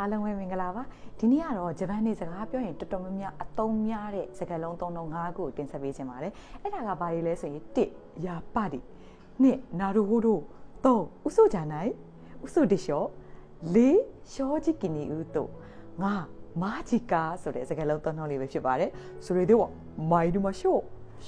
အားလုံးပဲမင်္ဂလာပါဒီနေ့ကတော့ဂျပန်နေစကားပြောရင်တော်တော်များများအသုံးများတဲ့စကားလုံး3-5ခုကိုတင်ဆက်ပေးခြင်းပါတယ်အဲ့ဒါကဘာတွေလဲဆိုရင်1ရာပတိ2နာရူဟိုဒို3ဥစုဂျာနိုင်ဥစုဒီရှော4ရှောဂျီကီနီဥတို5မာဂျီကာဆိုတဲ့စကားလုံး3နှုန်းလေးပဲဖြစ်ပါတယ်ဆိုရသေးပေါ့မိုင်ဒူမရှော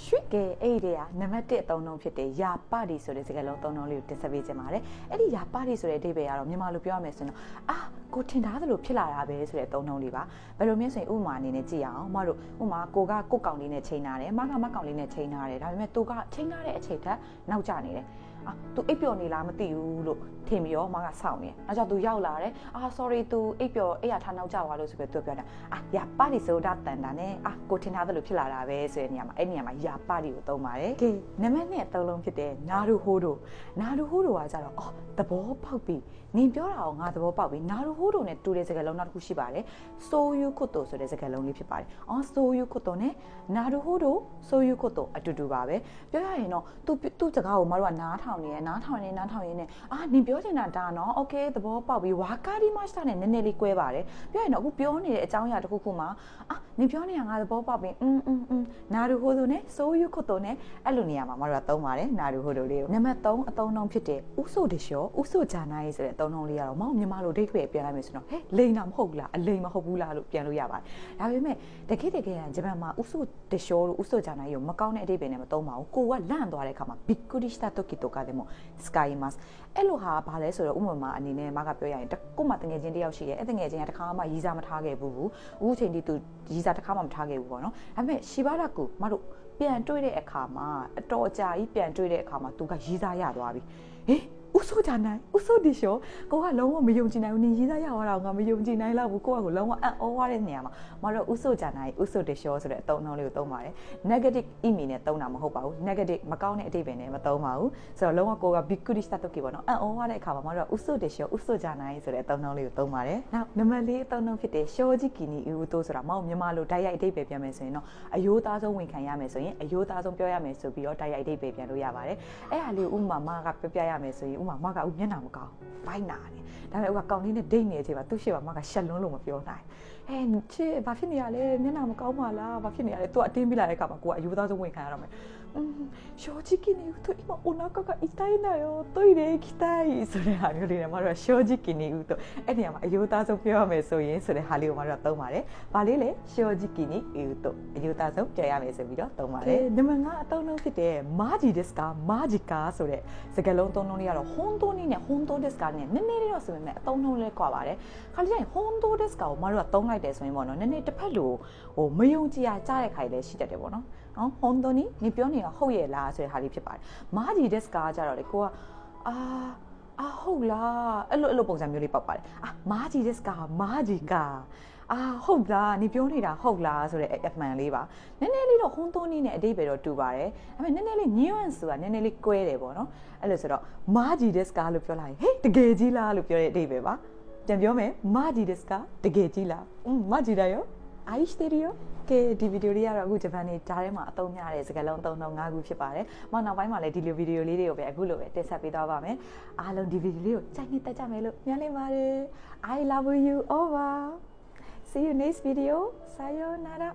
ရွှေကဲအဲ့ဒီကနံပါတ်1အသုံးလုံးဖြစ်တဲ့ယာပတီဆိုတဲ့စကားလုံးသုံးလုံးလေးကိုတင်ဆက်ပေးခြင်းပါတယ်အဲ့ဒီယာပတီဆိုတဲ့အဓိပ္ပာယ်ကတော့မြန်မာလိုပြောရမယ်ဆိုရင်အာ ကိုထင်ထားသလိုဖြစ်လာတာပဲဆိုတဲ့အသုံးလုံးလေးပါဘယ်လိုမျိုးဆိုရင်ဥမာအနေနဲ့ကြည့်အောင်မတို့ဥမာကိုကကိုကောင်လေးနဲ့ချိန်ထားတယ်မကမကောင်လေးနဲ့ချိန်ထားတယ်ဒါပေမဲ့သူကချိန်ထားတဲ့အချိန်ထက်နောက်ကျနေတယ် အာ तू အိပ်ပျော်နေလားမသိဘူးလို့ထင်ပြီးတော့မကစောင့်နေ။အဲကြောင့် तू ရောက်လာတယ်။အာ sorry तू အိပ်ပျော်အိပ်ရထားနောက်ကျသွားလို့ဆိုပြီး तू ပြောတာ။အာယာပါတီဆိုတာတန်တာနဲ့အာကိုထင်ထားသလိုဖြစ်လာတာပဲဆိုတဲ့နေရာမှာအဲ့နေရာမှာယာပါတီကိုသုံးပါတယ်။ကဲနံပါတ်2အသုံးလုံးဖြစ်တဲ့နာရူဟိုးတို့နာရူဟိုးတို့ကကြတော့အော်သဘောပေါက်ပြီ။နင်ပြောတာကိုငါသဘောပေါက်ပြီ။နာရူဟိုးတို့နဲ့တူတဲ့စကားလုံးနောက်တစ်ခုရှိပါတယ်။ဆိုယူခုတိုဆိုတဲ့စကားလုံးလေးဖြစ်ပါတယ်။အော်ဆိုယူခုတိုနဲ့နာရူဟိုးတို့ဆိုယူခုတိုအတူတူပါပဲ။ပြောရရင်တော့သူသူ့စကားကိုမတို့ကနားထောင် နေရနားထောင်နေနားထောင်ရင်းနဲ့အာနင်ပြောချင်တာဒါနော်โอเคသဘောပေါက်ပြီဝါကာဒီမတ်တာနဲ့နည်းနည်းလေး꿰ပါတယ်ပြောရင်တော့အခုပြောနေတဲ့အကြောင်းအရာတစ်ခုခုမှာအာ နင်ပြောနေတာငါသဘောပေါက်ပြီอืมอืมอืมနာရူဟိုဒိုနဲ့ဆိုယူခုတိုနဲ့အဲ့လိုနေရာမှာမတို့ကသုံးပါတယ်နာရူဟိုဒိုလေးကိုနံပါတ်3အသုံးနှုန်းဖြစ်တဲ့ဥဆိုဒီရှောဥဆိုဂျာနာရေးဆိုတဲ့အသုံးနှုန်းလေးကတော့မောင်မြန်မာလိုဒိတ်ထွေပြန်လိုက်မယ်ဆိုတော့ဟဲ့လိန်တာမဟုတ်ဘူးလားအလိန်မဟုတ်ဘူးလားလို့ပြန်လို့ရပါတယ်ဒါပေမဲ့တခိတခိကဂျပန်မှာဥဆိုဒီရှောလို့ဥဆိုဂျာနာရေးကိုမကောင်းတဲ့အဓိပ္ပာယ်နဲ့မသုံးပါဘူးကိုကလန့်သွားတဲ့အခါမှာဘီကူရီစတာတိုကီတိုကာဒေမိုစကိုင်းမတ်အဲ့လိုဟာဘာလဲဆိုတော့ဥပမာအနေနဲ့မကပြောရရင်ကို့မှာတငယ်ချင်းတယောက်ရှိတယ်အဲ့တငယ်ချင်းကတခါမှရီစာမထားခဲ့ဘူးဘူးအခုချိန်ထိသူရီစာတခါမှမထားခဲ့ဘူးပေါ့နော်ဒါပေမဲ့ရှီဘာရာကူမတို့ပြန်တွေ့တဲ့အခါမှာအတော်အကြာကြီးပြန်တွေ့တဲ့အခါမှာသူကရီးစားရသွားပြီဟေး ဥဆိုကြနိုင်ဥဆိုဒီရှောကိုကလုံးဝမယုံကြည်နိုင်ဘူးနင်ရေးသားရသွားတာငါမယုံကြည်နိုင်လောက်ဘူးကိုကကိုလုံးဝအံ့ဩရတဲ့နေရာမှာမတို့ဥဆိုကြနိုင်ဥဆိုဒီရှောဆိုတဲ့အသုံးအနှုန်းလေးကိုသုံးပါတယ် negative email နဲ့သုံးတာမဟုတ်ပါဘူး negative မကောင်းတဲ့အဓိပ္ပာယ်နဲ့မသုံးပါဘူးဆိုတော့လုံးဝကိုက big good start တော့ကြည့်ပါတော့အံ့ဩရတဲ့အခါမှာမတို့ဥဆိုဒီရှောဥဆိုကြနိုင်ဆိုတဲ့အသုံးအနှုန်းလေးကိုသုံးပါတယ်နောက်နံပါတ်၄အသုံးအနှုန်းဖြစ်တဲ့ရှောဂျီကီနီဥတိုဆိုတာမဟုတ်မြန်မာလိုတိုက်ရိုက်အဓိပ္ပာယ်ပြန်မယ်ဆိုရင်တော့အယိုးသားဆုံးဝင်ခံရမယ်ဆိုရင်အယိုးသားဆုံးပြောရမယ်ဆိုပြီးတော့တိုက်ရိုက်အဓိပ္ပာယ်ပြန်လို့ရပါတယ်အဲ့ဟာလေးဥမာမကပြောပြရမယ်ဆိုရင်ဥမာမကဥမျက်နှာမကောင်းဘိုက်နာနေဒါပေမဲ့ဥကကောင်လေးနဲ့ဒိတ်နေတဲ့အချိန်မှာသူ့ရှေ့မှာမကရှက်လွန်းလို့မပြောနိုင်အဲချစ်ဘာဖြစ်နေရလဲမျက်နှာမကောင်းပါလားဘာဖြစ်နေရလဲသူကအတင်းပြလိုက်တဲ့အခါမှာကိုကအယူသားဆုံးဝင်ခံရတော့မယ်うん、正直に言うと今お腹が痛いんだよトイレ行きたいそれハリリマルは正直に言うとエニアマユーターピョアメソイエンそれハリオマルはとまれ。バリレ正直に言うとユータぞピョアメソビロとまれ。でもが頭のせてマジですか？マジか？それ。セケロントのやろ本当にね本当ですかね。ねねりのすみめ頭のれこわれ。カリジ本当ですか？おまはとんがですみもの。ねねてぱるを無用じやちゃでしててもの。 မယုံကြည်ရကြားတဲ့ခါလေးလည်းရှိတတ်တယ်ပေါ့နော်။နော်ဟွန်တိုနီနေပြောနေတာဟုတ်ရဲ့လားဆိုတဲ့ဟာလေးဖြစ်ပါတယ်မာဂျီဒက်စကာကြတော့လေကိုကအာအာဟုတ်လားအဲ့လိုအဲ့လိုပုံစံမျိုးလေးပေါက်ပါတယ်အာမာဂျီဒက်စကာမာဂျီကာအာဟုတ်လားနေပြောနေတာဟုတ်လားဆိုတဲ့အမှန်လေးပါနည်းနည်းလေးတော့ဟွန်တိုနီနဲ့အတိတ်ပဲတော့တူပါတယ်ဒါပေမဲ့နည်းနည်းလေး nuance ဆိုတာနည်းနည်းလေးကွဲတယ်ပေါ့နော်အဲ့လိုဆိုတော့မာဂျီဒက်စကာလို့ပြောလိုက်ဟေးတကယ်ကြီးလားလို့ပြောတဲ့အတိတ်ပဲပါပြန်ပြောမယ်မာဂျီဒက်စကာတကယ်ကြီးလားอืมမာဂျီဒါရောအိုင်စတေရီယို ကဲဒီဗီဒီယိုလေးကတော့အခုဂျပန်နေဓာတ်ထဲမှာအသုံးများတဲ့စကားလုံးအသုံးနှုန်း၅ခုဖြစ်ပါတယ်။မောင်နောက်ပိုင်းမှာလည်းဒီလိုဗီဒီယိုလေးတွေကိုပဲအခုလိုပဲတင်ဆက်ပေးသွားပါမယ်။အားလုံးဒီဗီဒီယိုလေးကိုကြိုက်နေတတ်ကြမယ်လို့မျှော်လင့်ပါတယ်။ I love you over. See you next video. Sayonara.